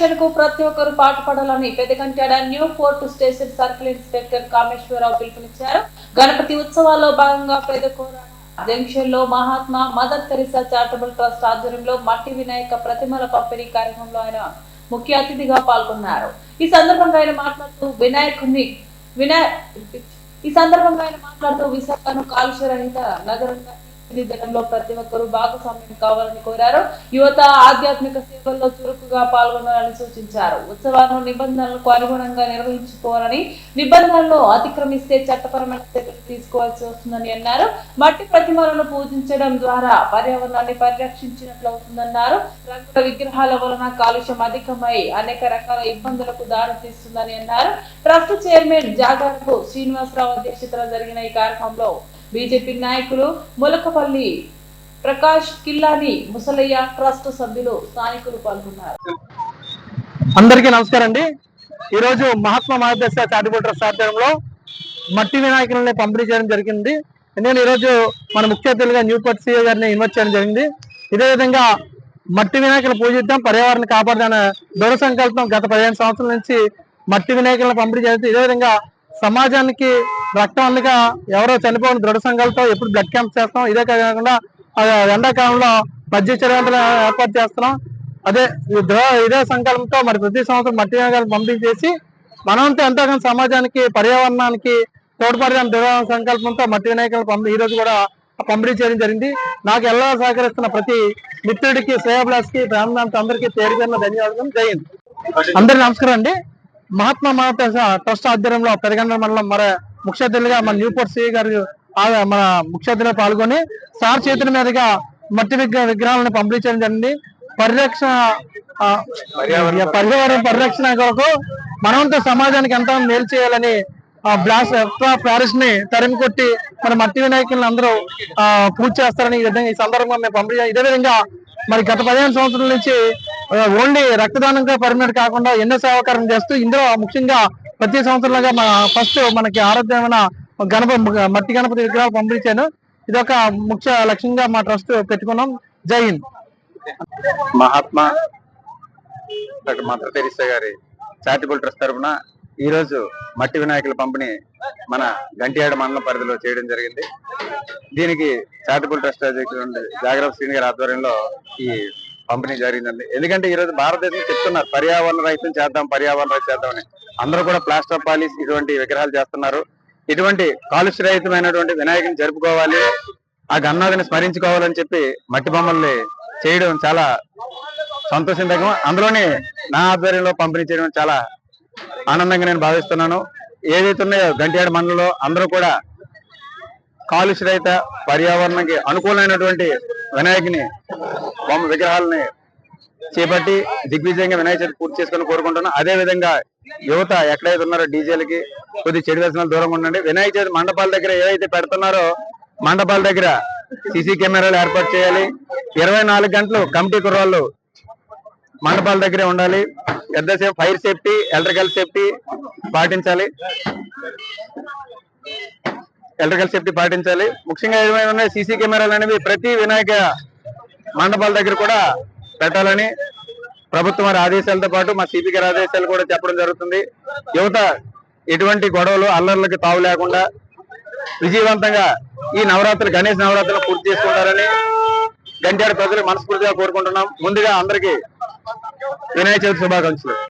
పర్యావరణ పరిరక్షణకు ప్రతి ఒక్కరూ పాటుపడాలని Pedagantada new fort station circle inspector Kameswararao పిలుపునిచ్చారు. గణపతి ఉత్సవాల్లో భాగంగా పెదకూర జంక్షన్లో Mahatma Mother Teresa charitable trust ఆధ్వర్యంలో మట్టి వినాయక ప్రతిమల పంపిణీ కార్యక్రమంలో ఆయన ముఖ్య అతిథిగా పాల్గొన్నారు. ఈ సందర్భంగా ఆయన మాట్లాడుతూ వినాయకుని వినాయ ఈ సందర్భంగా ఆయన మాట్లాడుతూ విశాఖను కాలుష్యరహిత నగరంగా తీర్చిదిద్దడంలో ప్రతి ఒక్కరూ భాగస్వామ్యం కావాలని కోరారు. యువత ఆధ్యాత్మిక సేవల్లో చురుకుగా పాల్గొనాలని సూచించారు. ఉత్సవాలను నిబంధనలకు అనుగుణంగా నిర్వహించుకోవాలని నిబంధనలు అతిక్రమిస్తే చట్టపరమైన చర్యలు తీసుకోవాల్సి వస్తుందని అన్నారు. మట్టి ప్రతిమలను పూజించడం ద్వారా పర్యావరణాన్ని పరిరక్షించినట్లు అవుతుందన్నారు. రంగుల విగ్రహాల వలన కాలుష్యం అధికమై అనేక రకాల ఇబ్బందులకు దారి తీస్తుందని అన్నారు. ట్రస్ట్ చైర్మన్ జాగారపు శ్రీనివాసరావు అధ్యక్షతన జరిగిన ఈ కార్యక్రమంలో బీజేపీ నాయకులు ములకపల్లి ప్రకాష్ కిల్లాని ముసలయ్య ట్రస్ట్ సభ్యులు స్థానికులు పాల్గొన్నారు. అందరికీ నమస్కారం అండి. ఈరోజు మహాత్మా మహాదేశ చారిటబుల్ ట్రస్ట్ ఆధ్వర్యంలో మట్టి వినాయకులని పంపిణీ చేయడం జరిగింది. నేను ఈరోజు మన ముఖ్య అతిథులుగా న్యూ పట్ సీఏ గారిని ఇన్వైట్ చేయడం జరిగింది. ఇదే విధంగా మట్టి వినాయకులు పూజిద్దాం పర్యావరణ కాపాడదాన దృఢ సంకల్పం గత పదిహేను సంవత్సరాల నుంచి మట్టి వినాయకులను పంపిణీ చేస్తుంది ఇదే విధంగా సమాజానికి రక్తం అందుగా ఎవరో చనిపోయిన దృఢ సంఘాలతో ఎప్పుడు బ్లడ్ క్యాంప్ చేస్తాం. ఇదే కాకుండా ఎండాకాలంలో మధ్య చర్యలు ఏర్పాటు చేస్తున్నాం. అదే ఇదే సంకల్పంతో మరి ప్రతి సంవత్సరం మట్టి వినాయకులు పంపిణీ చేసి మనంతా ఎంతగానో సమాజానికి పర్యావరణానికి తోడ్పడడానికి దృఢ సంకల్పంతో మట్టి వినాయకులు పంపిణీ ఈ రోజు కూడా పంపిణీ చేయడం జరిగింది. నాకు ఎలా సహకరిస్తున్న ప్రతి మిత్రుడికి శ్రేయబ్లాస్కి ప్రాణాంత అందరికీ పేరు ధన్యవాదం ధన్యవాదాలు జయండి అందరికీ నమస్కారం అండి. మహాత్మా మహాత్మ ట్రస్ట్ ఆధ్వర్యంలో పెరగండ మండలం మరో ముఖ్య అతిథులుగా మన న్యూపోర్ట్ సిఐ గారు మన ముఖ్య అతిథిలో పాల్గొని సార్ చేతుల మీదుగా మట్టి విగ్రహ విగ్రహాలను పంపిణీ చేయడం జరిగింది పరిరక్షణ పర్యావరణ పరిరక్షణ కొరకు మనంతా సమాజానికి ఎంత మేలు చేయాలని ఆ బ్లాస్ట్ ప్యారిస్ని తరిమి కొట్టి మన మట్టి వినాయకులను అందరూ ఆ, పూజ చేస్తారని ఈ విధంగా ఈ సందర్భంగా మేము పంపిణీ. ఇదే విధంగా మరి గత పదిహేను సంవత్సరాల నుంచి ఓన్లీ రక్తదానంగా పరిమితి కాకుండా ఎన్నో సేవాకారం చేస్తూ ఇందులో ముఖ్యంగా ప్రతి సంవత్సరంలాగా మన ఫస్ట్ మనకి ఆరోగ్యమైన గణప మట్టి గణపతి విగ్రహాలు పంపించాను. ఇది ఒక ముఖ్య లక్ష్యంగా మా ట్రస్ట్ పెట్టుకున్నాం. జై Hind. Mahatma doctor Mother Teresa గారి చారిటబుల్ ట్రస్ట్ తరఫున ఈ రోజు మట్టి వినాయకుల పంపిణీ మన గంటియాడ మండలం పరిధిలో చేయడం జరిగింది. దీనికి చారిటబుల్ ట్రస్ట్ అధ్యక్షుడు జాగ్రత్త శ్రీని గారి ఆధ్వర్యంలో ఈ పంపిణీ జరిగిందండి. ఎందుకంటే ఈ రోజు భారతదేశం చెప్తున్నారు పర్యావరణ రహితం చేద్దాం పర్యావరణ రహితం చేద్దాం అని. అందరూ కూడా ప్లాస్టర్ ఆఫ్ పాలిస్ ఇటువంటి విగ్రహాలు చేస్తున్నారు. ఇటువంటి కాలుష్య రహితమైనటువంటి వినాయకుని జరుపుకోవాలి ఆ గన్నాథిని స్మరించుకోవాలని చెప్పి మట్టి బొమ్మల్ని చేయడం చాలా సంతోషంగా అందులోనే నా ఆధ్వర్యంలో పంపిణీ చేయడం చాలా ఆనందంగా నేను భావిస్తున్నాను. ఏదైతే ఉన్నాయో గంటియాడ మండలంలో అందరూ కూడా కాలుష్య రహిత పర్యావరణానికి అనుకూలమైనటువంటి వినాయకుని బొమ్మ విగ్రహాలని చేపట్టి దిగ్విజయంగా వినాయక చవితి పూర్తి చేసుకొని కోరుకుంటున్నాను అదే విధంగా యువత ఎక్కడైతే ఉన్నారో డీజేలకి కొద్ది చెడు వ్యసనాలు దూరంగా ఉండండి. వినాయక చవితి మండపాల దగ్గర ఏదైతే పెడుతున్నారో మండపాల దగ్గర సీసీ కెమెరాలు ఏర్పాటు చేయాలి. ఇరవై నాలుగు గంటలు కమిటీ కుర్రాళ్ళు మండపాల దగ్గరే ఉండాలి. ఎంతసేపు ఫైర్ సేఫ్టీ ఎలక్ట్రికల్ సేఫ్టీ పాటించాలి. ఎలక్ట్రికల్ సేఫ్టీ పాటించాలి. ముఖ్యంగా ఏమైనా సీసీ కెమెరాలు అనేవి ప్రతి వినాయక మండపాల దగ్గర కూడా పెట్టాలని ప్రభుత్వం వారి ఆదేశాలతో పాటు మా సిపి గారి ఆదేశాలు కూడా చెప్పడం జరుగుతుంది. యువత ఎటువంటి గొడవలు అల్లర్లకి తావు లేకుండా విజయవంతంగా ఈ నవరాత్రులు గణేష్ నవరాత్రులు పూర్తి చేసుకుంటారని గంజాడ ప్రజలు మనస్ఫూర్తిగా కోరుకుంటున్నాం. ముందుగా అందరికీ వినాయక చవితి శుభాకాంక్షలు.